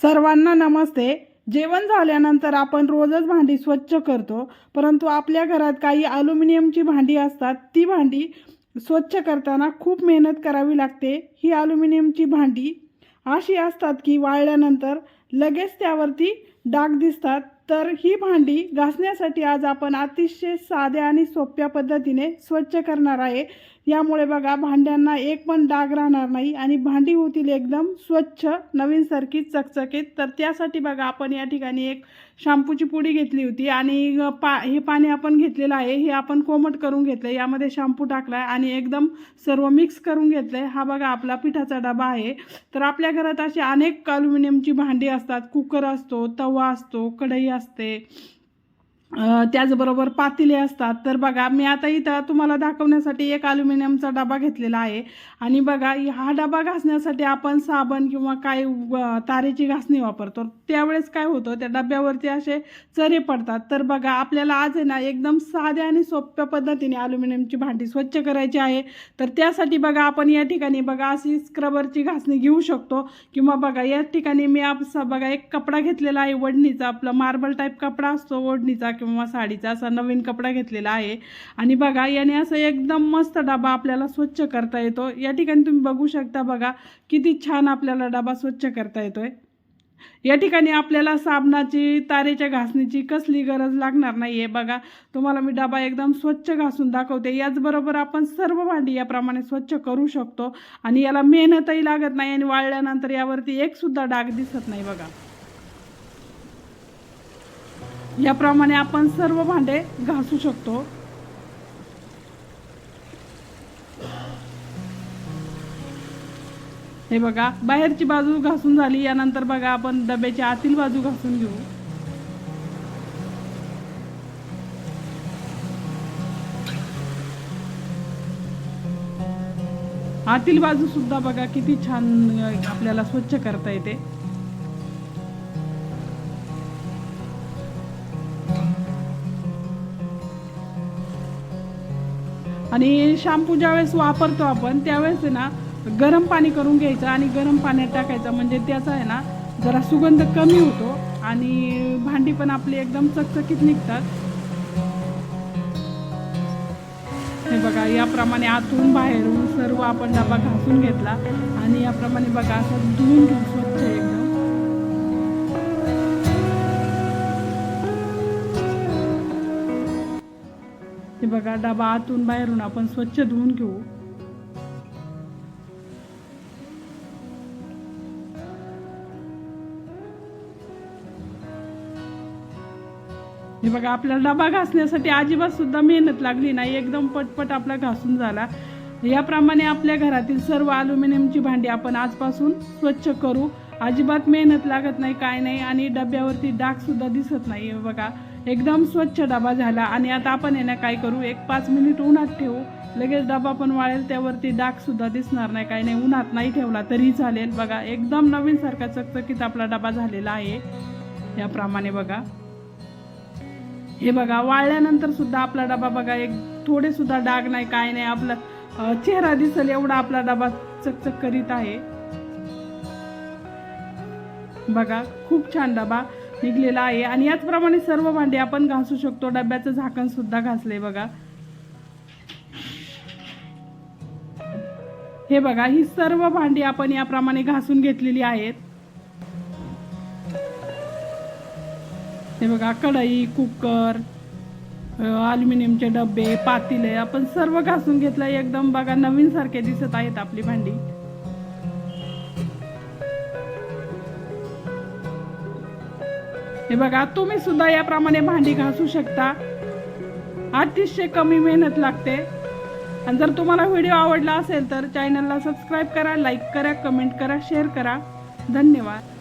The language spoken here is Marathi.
सर्वांना नमस्ते. जेवण झाल्यानंतर आपण रोजच भांडी स्वच्छ करतो परंतु आपल्या घरात काही अल्युमिनियमची भांडी असतात ती भांडी स्वच्छ करताना खूप मेहनत करावी लागते. ही अल्युमिनियमची भांडी अशी असतात की वाळल्यानंतर लगेच त्यावरती डाग दिसतात. तर ही भांडी घासण्यासाठी आज आपण अतिशय साध्या आणि सोप्या पद्धतीने स्वच्छ करणार आहे. यामुळे बघा भांड्यांना एक पण डाग राहणार नाही आणि भांडी होतील एकदम स्वच्छ नवीनसारखी चकचकीत. तर त्यासाठी बघा आपण या ठिकाणी एक शॅम्पूची पुडी घेतली होती आणि पा हे पाणी आपण घेतलेलं आहे. हे आपण कोमट करून घेतलं आहे यामध्ये शॅम्पू टाकला आहे आणि एकदम सर्व मिक्स करून घेतलं आहे हा बघा आपला पिठाचा डबा आहे. तर आपल्या घरात अशी अनेक अल्युमिनियमची भांडी असतात. कुकर असतो तवा असतो कढई असते. त्याचबरोबर पातेले असतात. तर बघा मी आता इथं तुम्हाला दाखवण्यासाठी एक अल्युमिनियमचा डबा घेतलेला आहे. आणि बघा हा डबा घासण्यासाठी आपण साबण किंवा काय तारेची घासणी वापरतो. त्यावेळेस काय होतं त्या डब्यावरती असे चरे पडतात. तर बघा आपल्याला आज आहे ना एकदम साध्या आणि सोप्या पद्धतीने अल्युमिनियमची भांडी स्वच्छ करायची आहे. तर त्यासाठी बघा आपण या ठिकाणी बघा अशी स्क्रबरची घासणी घेऊ शकतो. किंवा बघा या ठिकाणी मी आप बघा एक कपडा घेतलेला आहे वडणीचा. आपला मार्बल टाईप कपडा असतो ओढणीचा किंवा साडीचा असा नवीन कपडा घेतलेला आहे. आणि बघा याने असं एकदम मस्त डबा आपल्याला स्वच्छ करता येतो. या ठिकाणी तुम्ही बघू शकता बघा किती छान आपल्याला डबा स्वच्छ करता येतोय. या ठिकाणी आपल्याला साबणाची तारेच्या घासणीची कसली गरज लागणार नाही आहे बघा तुम्हाला मी डबा एकदम स्वच्छ घासून दाखवते. याचबरोबर आपण सर्व भांडी याप्रमाणे स्वच्छ करू शकतो. आणि याला मेहनतही लागत नाही आणि वाळल्यानंतर यावरती एकसुद्धा डाग दिसत नाही बघा. याप्रमाणे आपण सर्व भांडे घासू शकतो. हे बघा बाहेरची बाजू घासून झाली यानंतर बघा आपण डब्याची आतील बाजू घासून घेऊ. आतील बाजू सुद्धा बघा किती छान आपल्याला स्वच्छ करता येते. आणि शॅम्पू ज्यावेळेस वापरतो आपण त्यावेळेस आहे ना गरम पाणी करून घ्यायचं आणि गरम पाण्यात टाकायचं. म्हणजे त्याचा आहे ना जरा सुगंध कमी होतो आणि भांडी पण आपली एकदम चकचकीत निघतात. हे बघा याप्रमाणे आतून बाहेरून सर्व आपण डबा घासून घेतला. आणि याप्रमाणे बघा असं धुवून घेऊन स्वच्छ हे बघा डबा आतून बाहेरून आपण स्वच्छ धुवून घेऊ. हे बघा आपल्याला डबा घासण्यासाठी अजिबात सुद्धा मेहनत लागली नाही. एकदम पटपट आपला घासून झाला. याप्रमाणे आपल्या घरातील सर्व अल्युमिनियमची भांडी आपण आजपासून स्वच्छ करू. अजिबात मेहनत लागत नाही काय नाही. आणि डब्यावरती डाग सुद्धा दिसत नाही. बघा एकदम स्वच्छ डबा झाला. आणि आता आपण आहे ना काय करू एक पाच मिनिट उन्हात ठेवू. लगेच डबा पण वाळेल त्यावरती डाग सुद्धा दिसणार नाही. काही नाही उन्हात नाही ठेवला तरी चालेल. बघा एकदम नवीन सारखा चकचकीत आपला डबा झालेला आहे. याप्रमाणे बघा. हे बघा वाळल्यानंतर सुद्धा आपला डबा बघा एक थोडे सुद्धा डाग नाही काय नाही. आपला चेहरा दिसेल एवढा आपला डबा चकचक करीत आहे. बघा खूप छान डबा. निघलेला आहे. आणि याचप्रमाणे सर्व भांडी आपण घासू शकतो. डब्याचं झाकण सुद्धा घासलंय बघा. हे बघा ही सर्व भांडी आपण याप्रमाणे घासून घेतलेली आहेत. हे बघा कढई कुकर अल्युमिनियमचे डबे पातील आपण सर्व घासून घेतलं एकदम बघा नवीन सारखे दिसत आहेत आपली भांडी. हे बघा तुम्ही सुद्धा याप्रमाणे भांडी घासू शकता. अतिशय कमी मेहनत लागते. आणि जर तुम्हाला व्हिडिओ आवडला असेल तर चॅनलला सबस्क्राईब करा लाईक करा कमेंट करा शेअर करा. धन्यवाद.